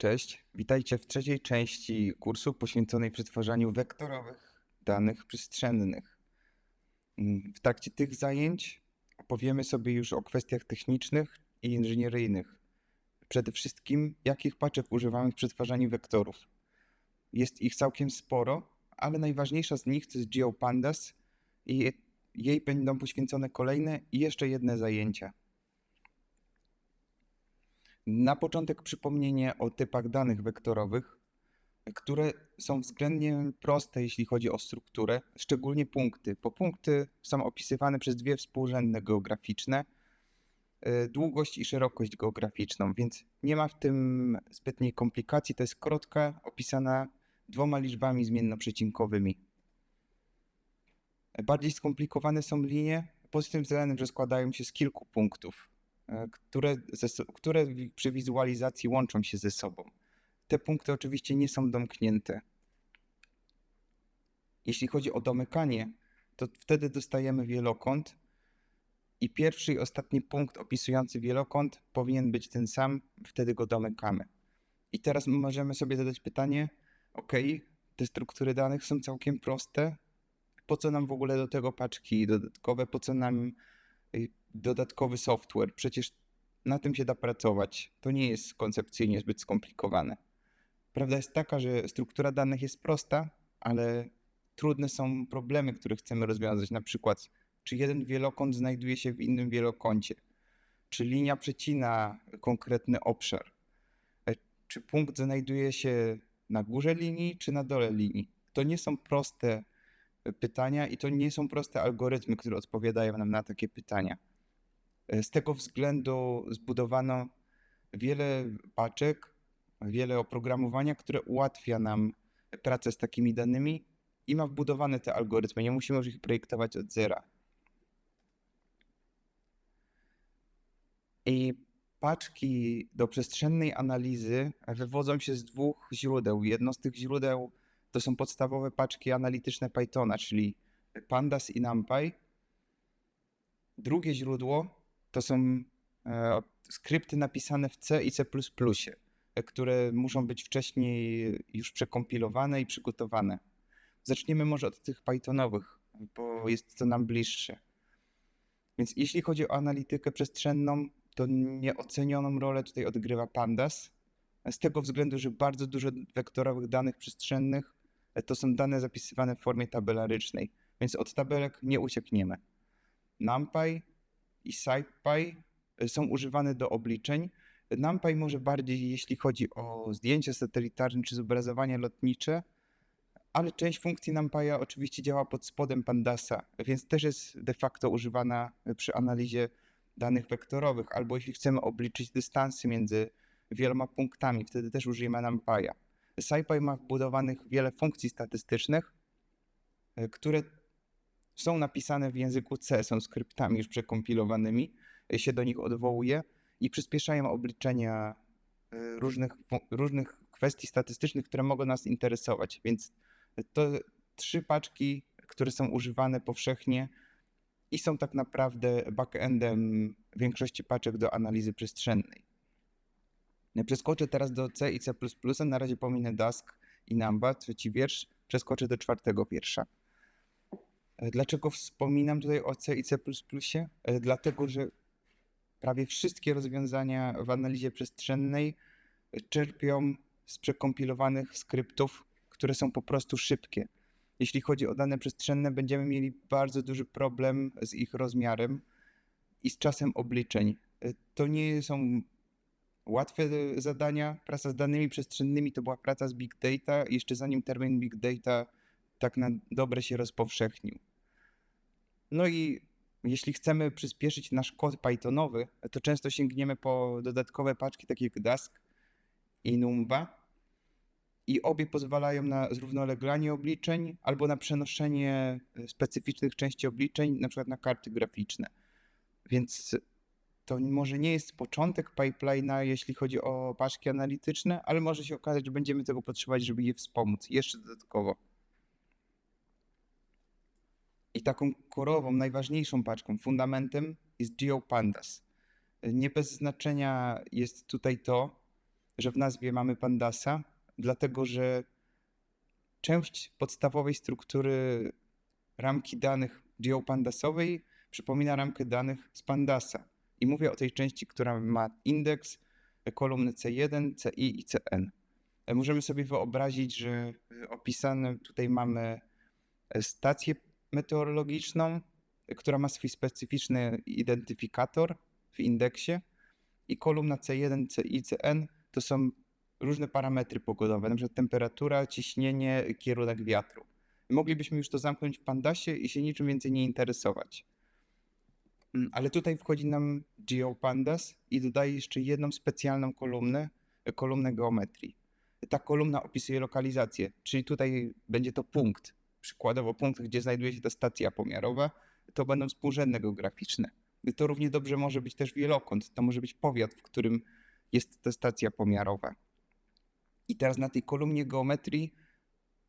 Cześć, witajcie w trzeciej części kursu poświęconej przetwarzaniu wektorowych danych przestrzennych. W trakcie tych zajęć opowiemy sobie już o kwestiach technicznych i inżynieryjnych. Przede wszystkim, jakich paczek używamy w przetwarzaniu wektorów. Jest ich całkiem sporo, ale najważniejsza z nich to jest GeoPandas i je- jej będą poświęcone kolejne i jeszcze jedne zajęcia. Na początek przypomnienie o typach danych wektorowych, które są względnie proste, jeśli chodzi o strukturę, szczególnie punkty. Bo punkty są opisywane przez dwie współrzędne geograficzne, y, długość i szerokość geograficzną, więc nie ma w tym zbytniej komplikacji. To jest krotka opisana dwoma liczbami zmiennoprzecinkowymi. Bardziej skomplikowane są linie pod tym względem, że składają się z kilku punktów które, ze, które przy wizualizacji łączą się ze sobą. Te punkty oczywiście nie są domknięte. Jeśli chodzi o domykanie, to wtedy dostajemy wielokąt i pierwszy i ostatni punkt opisujący wielokąt powinien być ten sam, wtedy go domykamy. I teraz możemy sobie zadać pytanie, ok, te struktury danych są całkiem proste, po co nam w ogóle do tego paczki dodatkowe, po co nam dodatkowy software. Przecież na tym się da pracować. To nie jest koncepcyjnie zbyt skomplikowane. Prawda jest taka, że struktura danych jest prosta, ale trudne są problemy, które chcemy rozwiązać. Na przykład, czy jeden wielokąt znajduje się w innym wielokącie, czy linia przecina konkretny obszar, e, czy punkt znajduje się na górze linii, czy na dole linii. To nie są proste e, pytania i to nie są proste algorytmy, które odpowiadają nam na takie pytania. Z tego względu zbudowano wiele paczek, wiele oprogramowania, które ułatwia nam pracę z takimi danymi i ma wbudowane te algorytmy. Nie musimy już ich projektować od zera. I paczki do przestrzennej analizy wywodzą się z dwóch źródeł. Jedno z tych źródeł to są podstawowe paczki analityczne Pythona, czyli Pandas i NumPy. Drugie źródło to są e, skrypty napisane w C i C++, które muszą być wcześniej już przekompilowane i przygotowane. Zaczniemy może od tych Pythonowych, bo jest to nam bliższe. Więc jeśli chodzi o analitykę przestrzenną, to nieocenioną rolę tutaj odgrywa Pandas. Z tego względu, że bardzo dużo wektorowych danych przestrzennych e, to są dane zapisywane w formie tabelarycznej, więc od tabelek nie uciekniemy. NumPy i SciPy y, są używane do obliczeń. NumPy może bardziej jeśli chodzi o zdjęcia satelitarne czy zobrazowania lotnicze, ale część funkcji NumPy'a oczywiście działa pod spodem Pandasa, więc też jest de facto używana przy analizie danych wektorowych, albo jeśli chcemy obliczyć dystansy między wieloma punktami, wtedy też użyjemy NumPy'a. SciPy ma wbudowanych wiele funkcji statystycznych, y, które są napisane w języku C, są skryptami już przekompilowanymi, y, się do nich odwołuje i przyspieszają obliczenia y, różnych, różnych kwestii statystycznych, które mogą nas interesować. Więc to trzy paczki, które są używane powszechnie i są tak naprawdę backendem większości paczek do analizy przestrzennej. Przeskoczę teraz do C i C++, na razie pominę Dask i Numba, trzeci wiersz, przeskoczę do czwartego wiersza. E, Dlaczego wspominam tutaj o C i C++? E, Dlatego, że prawie wszystkie rozwiązania w analizie przestrzennej czerpią z przekompilowanych skryptów, które są po prostu szybkie. Jeśli chodzi o dane przestrzenne, będziemy mieli bardzo duży problem z ich rozmiarem i z czasem obliczeń. E, To nie są łatwe zadania. Praca z danymi przestrzennymi to była praca z big data, jeszcze zanim termin big data tak na dobre się rozpowszechnił. No i jeśli chcemy przyspieszyć nasz kod Pythonowy, to często sięgniemy po dodatkowe paczki takie jak Dask i Numba. I obie pozwalają na zrównoleglanie obliczeń albo na przenoszenie e, specyficznych części obliczeń, na przykład na karty graficzne. Więc to może nie jest początek pipeline'a, jeśli chodzi o paczki analityczne, ale może się okazać, że będziemy tego potrzebować, żeby je wspomóc jeszcze dodatkowo. I taką korową, najważniejszą paczką, fundamentem jest GeoPandas. Nie bez znaczenia jest tutaj to, że w nazwie mamy Pandasa, dlatego że część podstawowej struktury ramki danych geopandasowej przypomina ramkę danych z Pandasa. I mówię o tej części, która ma indeks, kolumny C1, CI i CN. Możemy sobie wyobrazić, że opisane tutaj mamy stację meteorologiczną, która ma swój specyficzny identyfikator w indeksie i kolumna C1, CI, CN to są różne parametry pogodowe, np. temperatura, ciśnienie, kierunek wiatru. Moglibyśmy już to zamknąć w Pandasie i się niczym więcej nie interesować. Mm, Ale tutaj wchodzi nam GeoPandas i dodaje jeszcze jedną specjalną kolumnę, kolumnę geometrii. Ta kolumna opisuje lokalizację, czyli tutaj będzie to punkt, przykładowo punkt, gdzie znajduje się ta stacja pomiarowa, to będą współrzędne geograficzne. To równie dobrze może być też wielokąt, to może być powiat, w którym jest ta stacja pomiarowa. I teraz na tej kolumnie geometrii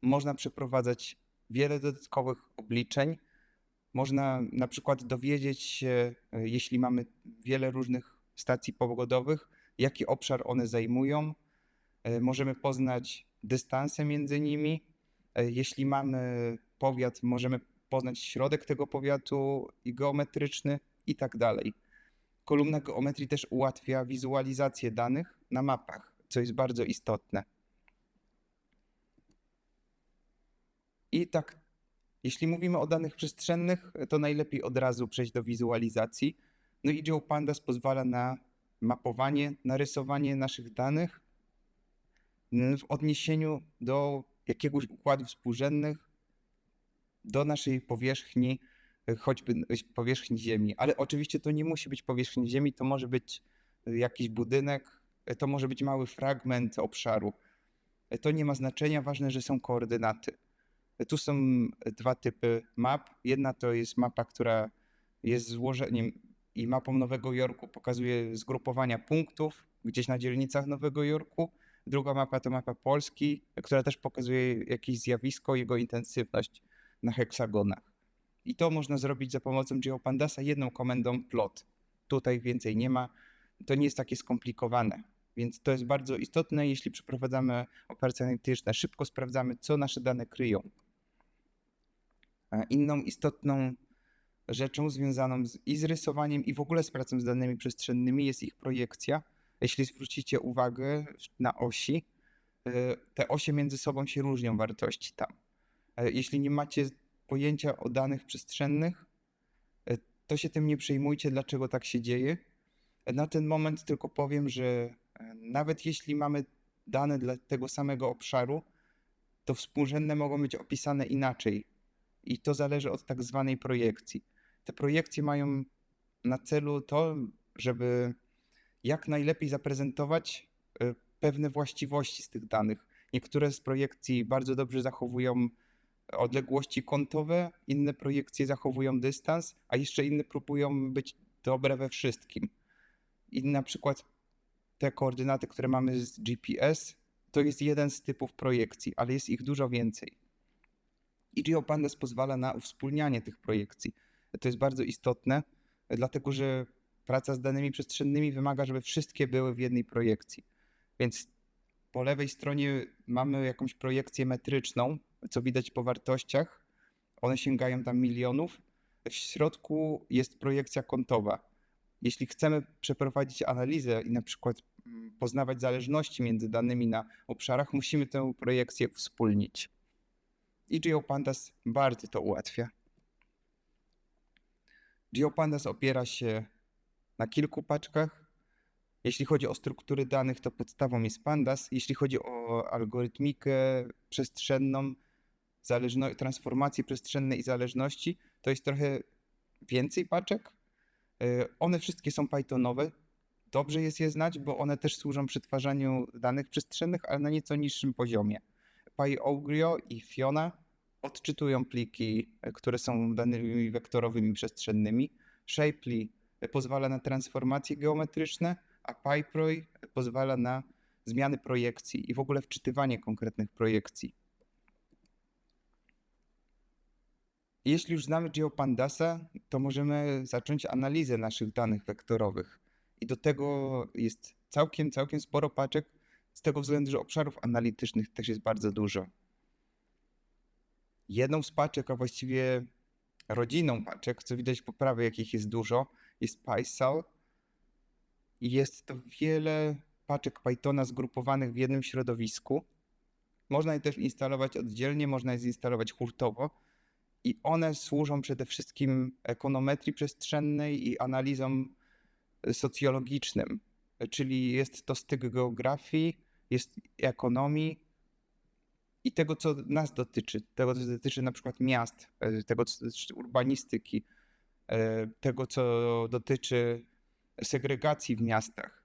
można przeprowadzać wiele dodatkowych obliczeń. Można na przykład dowiedzieć się, e, jeśli mamy wiele różnych stacji pogodowych, jaki obszar one zajmują. E, Możemy poznać dystanse między nimi. E, Jeśli mamy powiat, możemy poznać środek tego powiatu i geometryczny i tak dalej. Kolumna geometrii też ułatwia wizualizację danych na mapach, co jest bardzo istotne. I tak, jeśli mówimy o danych przestrzennych, to najlepiej od razu przejść do wizualizacji. No i GeoPandas pozwala na mapowanie, narysowanie naszych danych w odniesieniu do jakiegoś układu współrzędnych, do naszej powierzchni, y, choćby y, powierzchni Ziemi. Ale oczywiście to nie musi być powierzchnia Ziemi, to może być y, jakiś budynek, to może być mały fragment obszaru. To nie ma znaczenia, ważne, że są koordynaty. Tu są dwa typy map. Jedna to jest mapa, która jest złożeniem i mapą Nowego Jorku pokazuje zgrupowania punktów gdzieś na dzielnicach Nowego Jorku. Druga mapa to mapa Polski, która też pokazuje jakieś zjawisko, jego intensywność na heksagonach. I to można zrobić za pomocą GeoPandasa jedną komendą plot. Tutaj więcej nie ma. To nie jest takie skomplikowane. Więc to jest bardzo istotne, jeśli przeprowadzamy operacje analityczne. Szybko sprawdzamy, co nasze dane kryją. A Inną istotną rzeczą związaną z, i z rysowaniem, i w ogóle z pracą z danymi przestrzennymi jest ich projekcja. Jeśli zwrócicie uwagę na osi, y, te osie między sobą się różnią wartości tam. E, Jeśli nie macie pojęcia o danych przestrzennych, e, to się tym nie przejmujcie, dlaczego tak się dzieje. E, Na ten moment tylko powiem, że nawet jeśli mamy dane dla tego samego obszaru, to współrzędne mogą być opisane inaczej. I to zależy od tak zwanej projekcji. Te projekcje mają na celu to, żeby jak najlepiej zaprezentować e, pewne właściwości z tych danych. Niektóre z projekcji bardzo dobrze zachowują odległości kątowe, inne projekcje zachowują dystans, a jeszcze inne próbują być dobre we wszystkim. I na przykład te koordynaty, które mamy z GPS, to jest jeden z typów projekcji, ale jest ich dużo więcej. I GeoPandas pozwala na uwspólnianie tych projekcji. To jest bardzo istotne, dlatego że praca z danymi przestrzennymi wymaga, żeby wszystkie były w jednej projekcji. Więc po lewej stronie mamy jakąś projekcję metryczną, co widać po wartościach. One sięgają tam milionów. W środku jest projekcja kątowa. Jeśli chcemy przeprowadzić analizę i na przykład mm, poznawać zależności między danymi na obszarach, musimy tę projekcję wspólnić. I GeoPandas bardzo to ułatwia. GeoPandas opiera się na kilku paczkach. Jeśli chodzi o struktury danych, to podstawą jest Pandas. Jeśli chodzi o algorytmikę przestrzenną, zależno- transformacje przestrzenne i zależności, to jest trochę więcej paczek. Y, One wszystkie są Pythonowe. Dobrze jest je znać, bo one też służą przetwarzaniu danych przestrzennych, ale na nieco niższym poziomie. PyOgrio i Fiona odczytują pliki, które są danymi wektorowymi przestrzennymi. Shapely pozwala na transformacje geometryczne, a PyProj pozwala na zmiany projekcji i w ogóle wczytywanie konkretnych projekcji. Jeśli już znamy GeoPandasa, to możemy zacząć analizę naszych danych wektorowych. I do tego jest całkiem, całkiem sporo paczek, z tego względu, że obszarów analitycznych też jest bardzo dużo. Jedną z paczek, a właściwie rodziną paczek, co widać po prawej, jakich jest dużo, jest PySal. I jest to wiele paczek Pythona zgrupowanych w jednym środowisku. Można je też instalować oddzielnie, można je zinstalować hurtowo. I one służą przede wszystkim ekonometrii przestrzennej i analizom socjologicznym. Czyli jest to styk geografii, jest ekonomii i tego, co nas dotyczy, tego, co dotyczy na przykład miast, tego, co dotyczy urbanistyki, tego, co dotyczy segregacji w miastach.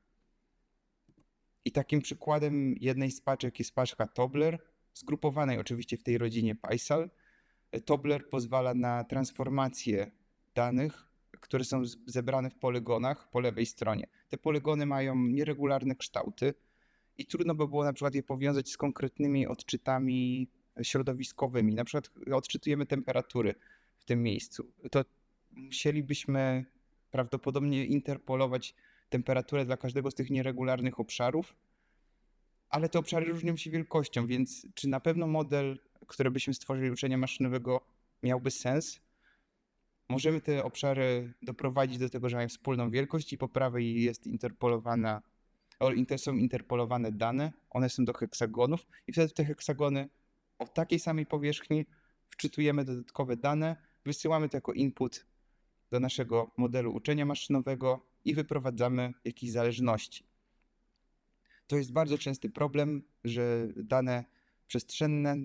I takim przykładem jednej z paczek jest paczka Tobler, zgrupowanej oczywiście w tej rodzinie PySal. Tobler pozwala na transformację danych, które są zebrane w polygonach po lewej stronie. Te polygony mają nieregularne kształty i trudno by było na przykład je powiązać z konkretnymi odczytami środowiskowymi. Na przykład odczytujemy temperatury w tym miejscu. To musielibyśmy prawdopodobnie interpolować temperaturę dla każdego z tych nieregularnych obszarów, ale te obszary różnią się wielkością, więc czy na pewno model, który byśmy stworzyli uczenia maszynowego miałby sens? Możemy te obszary doprowadzić do tego, że mają wspólną wielkość i po prawej jest interpolowana, są interpolowane dane, one są do heksagonów i wtedy te heksagony o takiej samej powierzchni wczytujemy dodatkowe dane, wysyłamy to jako input do naszego modelu uczenia maszynowego i wyprowadzamy jakieś zależności. To jest bardzo częsty problem, że dane przestrzenne,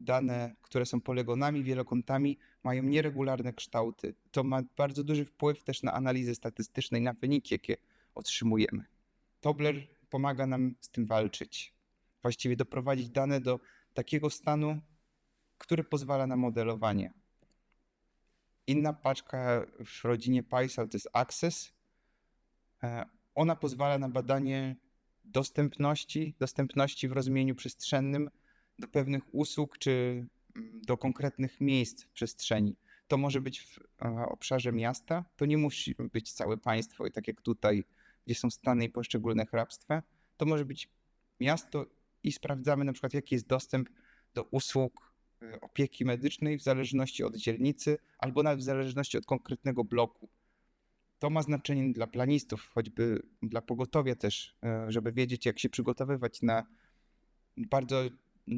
dane, które są polygonami, wielokątami, mają nieregularne kształty. To ma bardzo duży wpływ też na analizę statystyczną i na wyniki, jakie otrzymujemy. Tobler pomaga nam z tym walczyć. Właściwie doprowadzić dane do takiego stanu, który pozwala na modelowanie. Inna paczka w rodzinie PySal to jest Access. E, ona pozwala na badanie dostępności, dostępności w rozumieniu przestrzennym do pewnych usług czy mm, do konkretnych miejsc w przestrzeni. To może być w obszarze miasta, to nie musi być całe państwo, tak jak tutaj, gdzie są stany i poszczególne hrabstwa. To może być miasto i sprawdzamy na przykład, jaki jest dostęp do usług e, opieki medycznej w zależności od dzielnicy albo nawet w zależności od konkretnego bloku. To ma znaczenie dla planistów, choćby dla pogotowia też, e, żeby wiedzieć, jak się przygotowywać na bardzo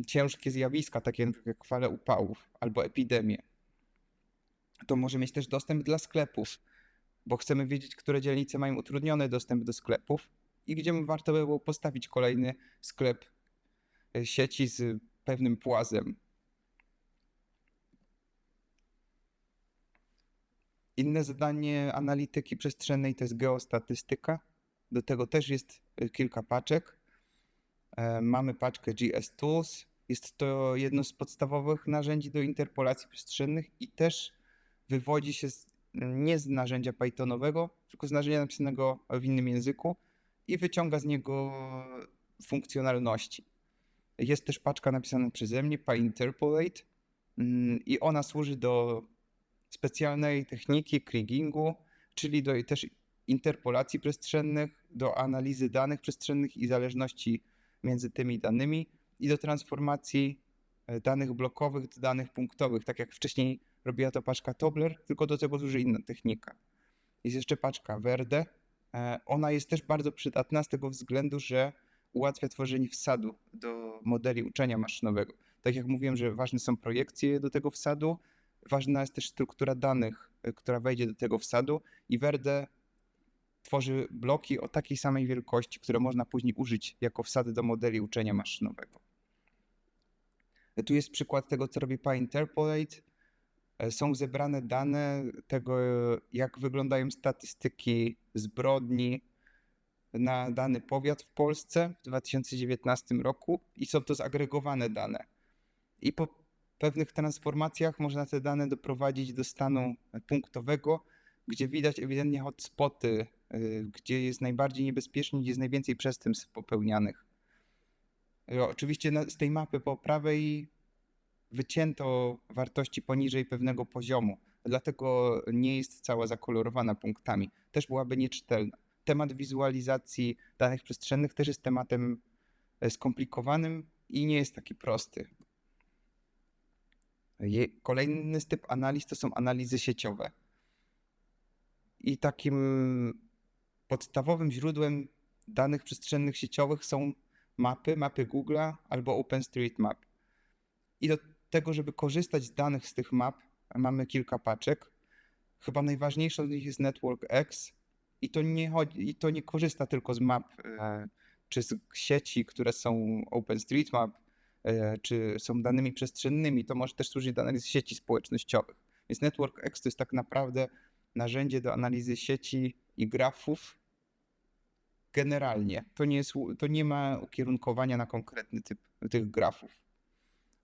ciężkie zjawiska, takie jak fale upałów albo epidemie. To może mieć też dostęp dla sklepów, bo chcemy wiedzieć, które dzielnice mają utrudniony dostęp do sklepów i gdzie warto by było postawić kolejny sklep e, sieci z pewnym płazem. Inne zadanie analityki przestrzennej to jest geostatystyka. Do tego też jest e, kilka paczek. E, mamy paczkę GS Tools. Jest to jedno z podstawowych narzędzi do interpolacji przestrzennych i też wywodzi się z, nie z narzędzia Pythonowego, tylko z narzędzia napisanego w innym języku i wyciąga z niego funkcjonalności. Jest też paczka napisana przeze mnie, PyInterpolate, mm, i ona służy do specjalnej techniki kriggingu, czyli do też interpolacji przestrzennych, do analizy danych przestrzennych i zależności między tymi danymi i do transformacji e, danych blokowych do danych punktowych, tak jak wcześniej robiła to paczka Tobler, tylko do tego służy inna technika. Jest jeszcze paczka Verde. E, ona jest też bardzo przydatna z tego względu, że ułatwia tworzenie wsadu do modeli uczenia maszynowego. Tak jak mówiłem, że ważne są projekcje do tego wsadu, ważna jest też struktura danych, e, która wejdzie do tego wsadu i Verde tworzy bloki o takiej samej wielkości, które można później użyć jako wsady do modeli uczenia maszynowego. E, tu jest przykład tego, co robi PyInterpolate. E, są zebrane dane tego, jak wyglądają statystyki zbrodni na dany powiat w Polsce w 2019 roku i są to zagregowane dane. I po pewnych transformacjach można te dane doprowadzić do stanu punktowego, gdzie widać ewidentnie hotspoty, y, gdzie jest najbardziej niebezpiecznie, gdzie jest najwięcej przestępstw popełnianych. Y, oczywiście z tej mapy po prawej wycięto wartości poniżej pewnego poziomu, dlatego nie jest cała zakolorowana punktami. Też byłaby nieczytelna. Temat wizualizacji danych przestrzennych też jest tematem e, skomplikowanym i nie jest taki prosty. Kolejny typ analiz to są analizy sieciowe. I takim podstawowym źródłem danych przestrzennych sieciowych są mapy, mapy Google'a albo OpenStreetMap. I do tego, żeby korzystać z danych z tych map, mamy kilka paczek. Chyba najważniejszą z nich jest Network X i to nie, chodzi, i to nie korzysta tylko z map e, czy z sieci, które są OpenStreetMap, czy są danymi przestrzennymi. To może też służyć do analizy sieci społecznościowych. Więc Network X to jest tak naprawdę narzędzie do analizy sieci i grafów generalnie. To nie, jest, to nie ma ukierunkowania na konkretny typ tych grafów.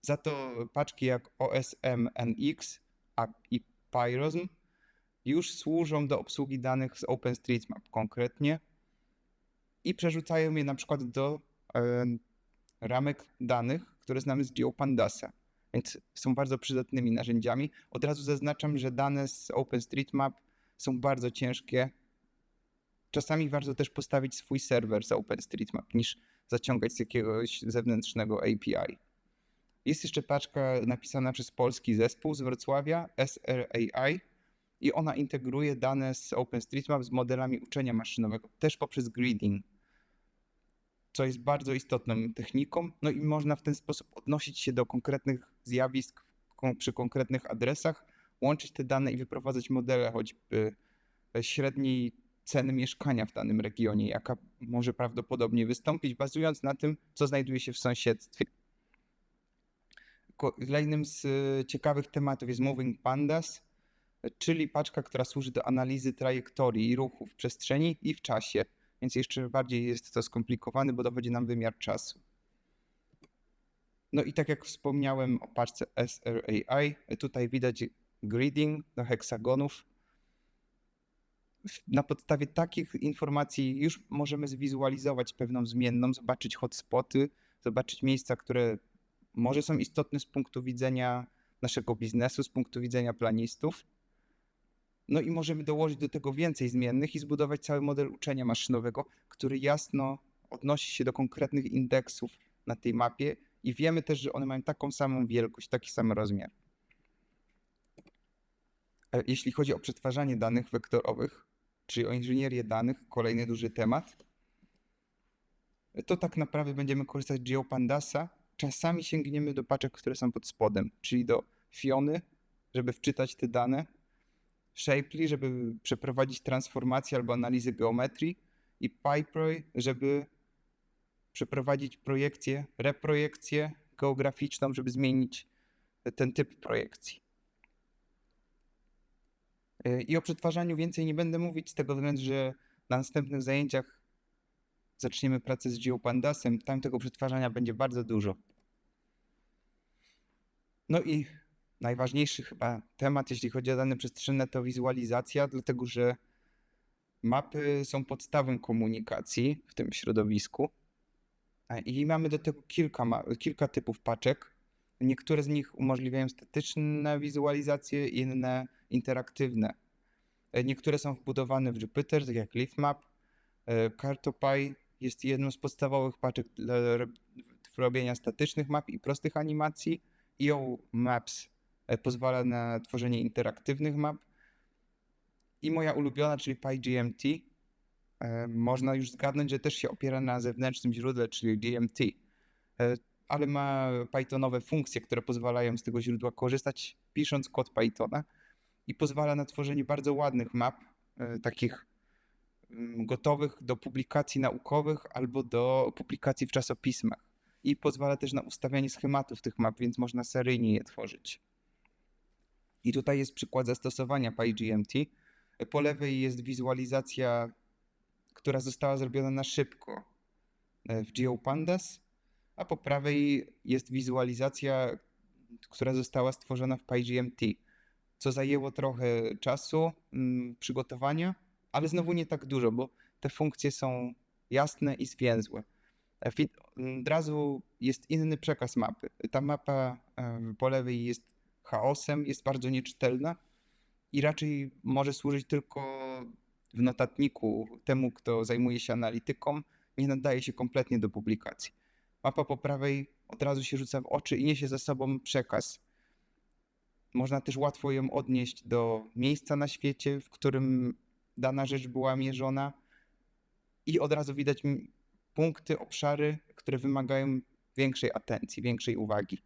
Za to paczki jak OSM NX a- i Pyrosm już służą do obsługi danych z OpenStreetMap konkretnie i przerzucają je na przykład do e, ramek danych, które znamy z GeoPandasa. Więc są bardzo przydatnymi narzędziami. Od razu zaznaczam, że dane z OpenStreetMap są bardzo ciężkie. Czasami warto też postawić swój serwer z OpenStreetMap niż zaciągać z jakiegoś zewnętrznego API. Jest jeszcze paczka napisana przez polski zespół z Wrocławia, SRAI, i ona integruje dane z OpenStreetMap z modelami uczenia maszynowego, też poprzez grading, co jest bardzo istotną techniką. No i można w ten sposób odnosić się do konkretnych zjawisk przy konkretnych adresach, łączyć te dane i wyprowadzać modele choćby średniej ceny mieszkania w danym regionie, jaka może prawdopodobnie wystąpić, bazując na tym, co znajduje się w sąsiedztwie. Kolejnym z e, ciekawych tematów jest Moving Pandas, czyli paczka, która służy do analizy trajektorii i ruchu w przestrzeni i w czasie. Więc jeszcze bardziej jest to skomplikowane, bo dochodzi nam wymiar czasu. No i tak jak wspomniałem o paczce SRAI, tutaj widać grading do heksagonów. Na podstawie takich informacji już możemy zwizualizować pewną zmienną, zobaczyć hotspoty, zobaczyć miejsca, które może są istotne z punktu widzenia naszego biznesu, z punktu widzenia planistów. No i możemy dołożyć do tego więcej zmiennych i zbudować cały model uczenia maszynowego, który jasno odnosi się do konkretnych indeksów na tej mapie i wiemy też, że one mają taką samą wielkość, taki sam rozmiar. E, Jeśli chodzi o przetwarzanie danych wektorowych, czyli o inżynierię danych, kolejny duży temat, to tak naprawdę będziemy korzystać z GeoPandasa. Czasami sięgniemy do paczek, które są pod spodem, czyli do Fiony, żeby wczytać te dane, Shapely, żeby przeprowadzić transformację albo analizę geometrii i PyProy, żeby przeprowadzić projekcję, reprojekcję geograficzną, żeby zmienić ten typ projekcji. Yy, I o przetwarzaniu więcej nie będę mówić, z tego względu, że na następnych zajęciach zaczniemy pracę z GeoPandasem. Tam tego przetwarzania będzie bardzo dużo. No i najważniejszy chyba temat, jeśli chodzi o dane przestrzenne, to wizualizacja, dlatego że mapy są podstawą komunikacji w tym środowisku. E, I mamy do tego kilka, kilka typów paczek. Niektóre z nich umożliwiają statyczne wizualizacje, inne interaktywne. E, Niektóre są wbudowane w Jupyter, tak jak LeafMap. E, CartoPy jest jedną z podstawowych paczek ro- robienia statycznych map i prostych animacji. EO Maps e, pozwala na tworzenie interaktywnych map. I moja ulubiona, czyli PyGMT, e, można już zgadnąć, że też się opiera na zewnętrznym źródle, czyli GMT, e, ale ma Pythonowe funkcje, które pozwalają z tego źródła korzystać, pisząc kod Pythona i pozwala na tworzenie bardzo ładnych map, e, takich mm, gotowych do publikacji naukowych albo do publikacji w czasopismach. I pozwala też na ustawianie schematów tych map, więc można seryjnie je tworzyć. I tutaj jest przykład zastosowania PyGMT. Po lewej jest wizualizacja, która została zrobiona na szybko e, w GeoPandas, a po prawej jest wizualizacja, która została stworzona w PyGMT, co zajęło trochę czasu mm, przygotowania, ale znowu nie tak dużo, bo te funkcje są jasne i zwięzłe. Od razu jest inny przekaz mapy. Ta mapa e, po lewej jest chaosem, jest bardzo nieczytelna i raczej może służyć tylko w notatniku temu, kto zajmuje się analityką, nie nadaje się kompletnie do publikacji. Mapa po prawej od razu się rzuca w oczy i niesie za sobą przekaz. Można też łatwo ją odnieść do miejsca na świecie, w którym dana rzecz była mierzona i od razu widać punkty, obszary, które wymagają większej atencji, większej uwagi.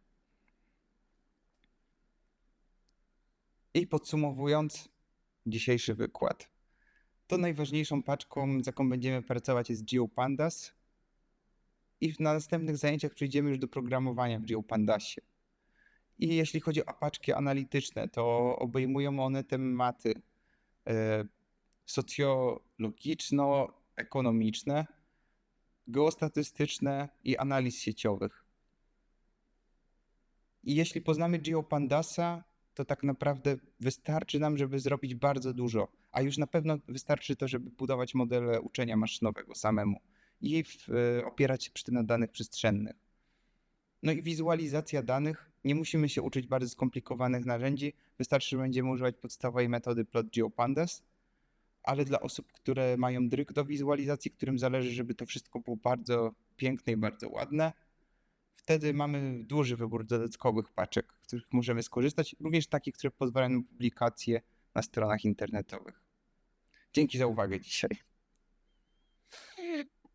I podsumowując dzisiejszy wykład, to najważniejszą paczką, z jaką będziemy pracować jest GeoPandas i na następnych zajęciach przejdziemy już do programowania w GeoPandasie. I jeśli chodzi o paczki analityczne, to obejmują one tematy e, socjologiczno-ekonomiczne, geostatystyczne i analiz sieciowych. I jeśli poznamy GeoPandasa, to tak naprawdę wystarczy nam, żeby zrobić bardzo dużo, a już na pewno wystarczy to, żeby budować modele uczenia maszynowego samemu i w, e, opierać się przy tym na danych przestrzennych. No i wizualizacja danych. Nie musimy się uczyć bardzo skomplikowanych narzędzi, wystarczy, że będziemy używać podstawowej metody Plot GeoPandas, ale dla osób, które mają dryg do wizualizacji, którym zależy, żeby to wszystko było bardzo piękne i bardzo ładne, wtedy mamy duży wybór dodatkowych paczek, z których możemy skorzystać, również takich, które pozwalają na publikacje na stronach internetowych. Dzięki za uwagę dzisiaj.